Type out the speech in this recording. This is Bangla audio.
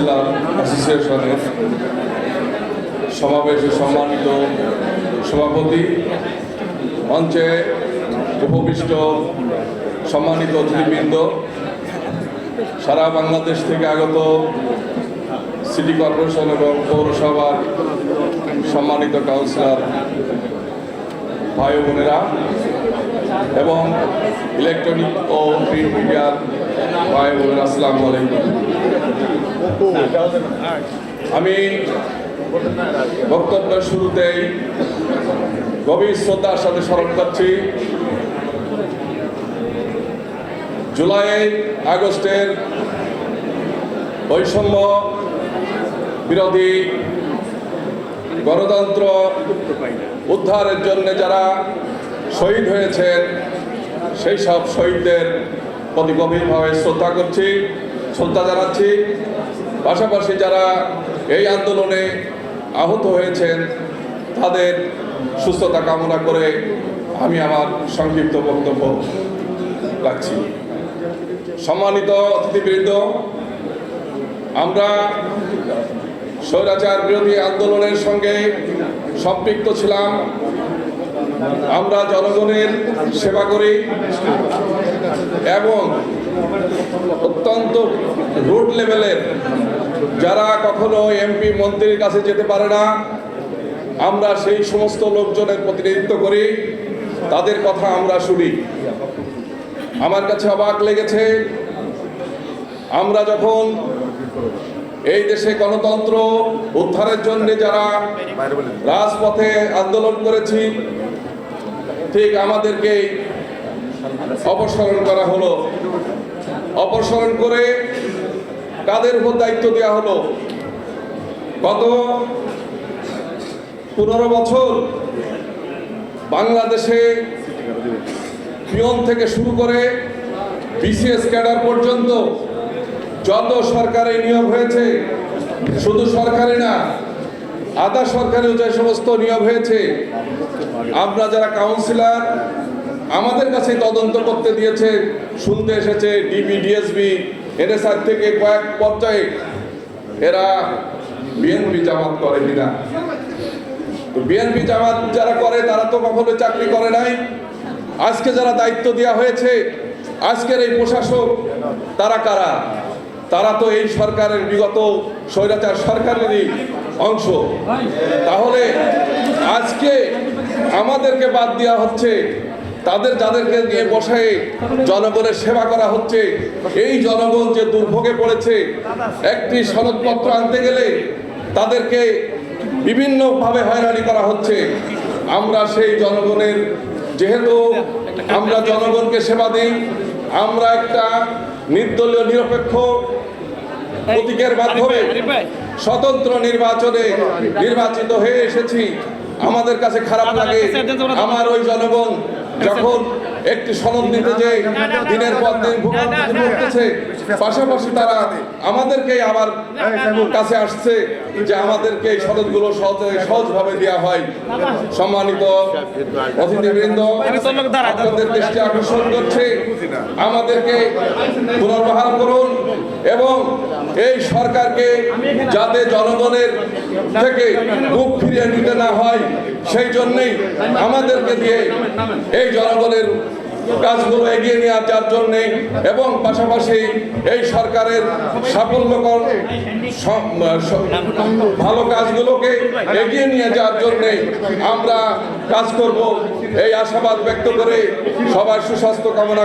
কাউন্সিলর অ্যাসোসিয়েশনের সমাবেশে সম্মানিত সভাপতি, মঞ্চে উপবিষ্ট সম্মানিত অতিথিবৃন্দ, সারা বাংলাদেশ থেকে আগত সিটি কর্পোরেশন এবং পৌরসভার সম্মানিত কাউন্সিলর ভাই বোনেরা এবং ইলেকট্রনিক ও প্রিন্ট মিডিয়ার ভাই বোনেরা আসসালামু আলাইকুম। আমি বক্তব্যের শুরুতেই গভীর শ্রদ্ধার সাথে স্মরণ করছি। জুলাই, আগস্টের বৈষম্য বিরোধী গণতন্ত্র উদ্ধারের জন্য যারা শহীদ হয়েছেন, সেই সব শহীদদের প্রতি গভীরভাবে শ্রদ্ধা করছি, শ্রদ্ধা জানাচ্ছি। পাশাপাশি যারা এই আন্দোলনে আহত হয়েছেন, তাদের সুস্থতা কামনা করে আমি আমার সংক্ষিপ্ত বক্তব্য রাখছি। সম্মানিত অতিথিবৃন্দ, আমরা স্বৈরাচার বিরোধী আন্দোলনের সঙ্গে সম্পৃক্ত ছিলাম। আমরা জনগণের সেবা করি এবং অত্যন্ত রুট লেভেলের যারা কখনো এমপি মন্ত্রীর কাছে যেতে পারে না, আমরা সেই সমস্ত লোকজনের প্রতিনিধিত্ব করি, তাদের কথা আমরা শুনি। আমার কাছে অবাক লেগেছে, আমরা যখন এই দেশে গণতন্ত্র উদ্ধারের জন্য যারা রাজপথে আন্দোলন করেছি, ঠিক আমাদেরকে অপসারণ করা হলো। অপসারণ করে কাদের উপর দায়িত্ব দেওয়া হলো? গত পনেরো বছর বাংলাদেশে পিয়ন থেকে শুরু করে বিসিএস ক্যাডার পর্যন্ত যত সরকারি নিয়োগ হয়েছে, শুধু সরকারি না, আধা সরকারিও যে সমস্ত নিয়োগ হয়েছে, আমরা যারা কাউন্সিলর, আমাদের কাছে তদন্ত করতে দিয়েছে, শুনতে এসেছে ডিবি, ডিএসবি এনএসআর থেকে কয়েক পর্যায়ে এরা বিএনপি জামাত করে কিনা? তো বিএনপি জামাত যারা করে, তারা তো কখনো চাকরি করে নাই। আজকে যারা দায়িত্ব দেওয়া হয়েছে, আজকের এই প্রশাসক, তারা কারা? তারা তো এই সরকারের বিগত স্বৈরাচার সরকারেরই অংশ। তাহলে আজকে আমাদেরকে বাদ দেওয়া হচ্ছে তাদের যাদেরকে নিয়ে বসায় জনগণের সেবা করা হচ্ছে, এই জনগণ যে দুর্ভোগে পড়েছে, একটি সনদপত্র আনতে গেলে তাদেরকে বিভিন্নভাবে হয়রানি করা হচ্ছে। আমরা সেই জনগণের, যেহেতু আমরা জনগণকে সেবা দিই, আমরা একটা নির্দলীয়, নিরপেক্ষ প্রতীকের মাধ্যমে স্বতন্ত্র নির্বাচনে নির্বাচিত হয়ে এসেছি। আমাদের কাছে খারাপ লাগে, আমার ওই জনগণ যখন একটি সনদ নিতে যে দিনের পর দিন ভুগতেছে পাশাপাশি তারা আমাদেরকে আবার কাছে আসছে যে আমাদেরকে এই সনদগুলো সহজে সহজভাবে দেওয়া হয় সম্মানিত অতিথিবৃন্দ আপনাদের দৃষ্টি আকর্ষণ করছে আমাদেরকে পুনর্বহাল করুন এবং এই সরকারকে যাতে জনগণের থেকে মুখ ফিরিয়ে নিতে না হয় সেই জন্যই আমাদেরকে দিয়ে এই জনগণের কাজগুলো এগিয়ে নেওয়া যার জন্যে এবং পাশাপাশি এই সরকারের সাফল্যকর ভালো কাজগুলোকে এগিয়ে নিয়ে যাওয়ার জন্যে আমরা কাজ করব। এই আশাবাদ ব্যক্ত করে সবার সুস্বাস্থ্য কামনা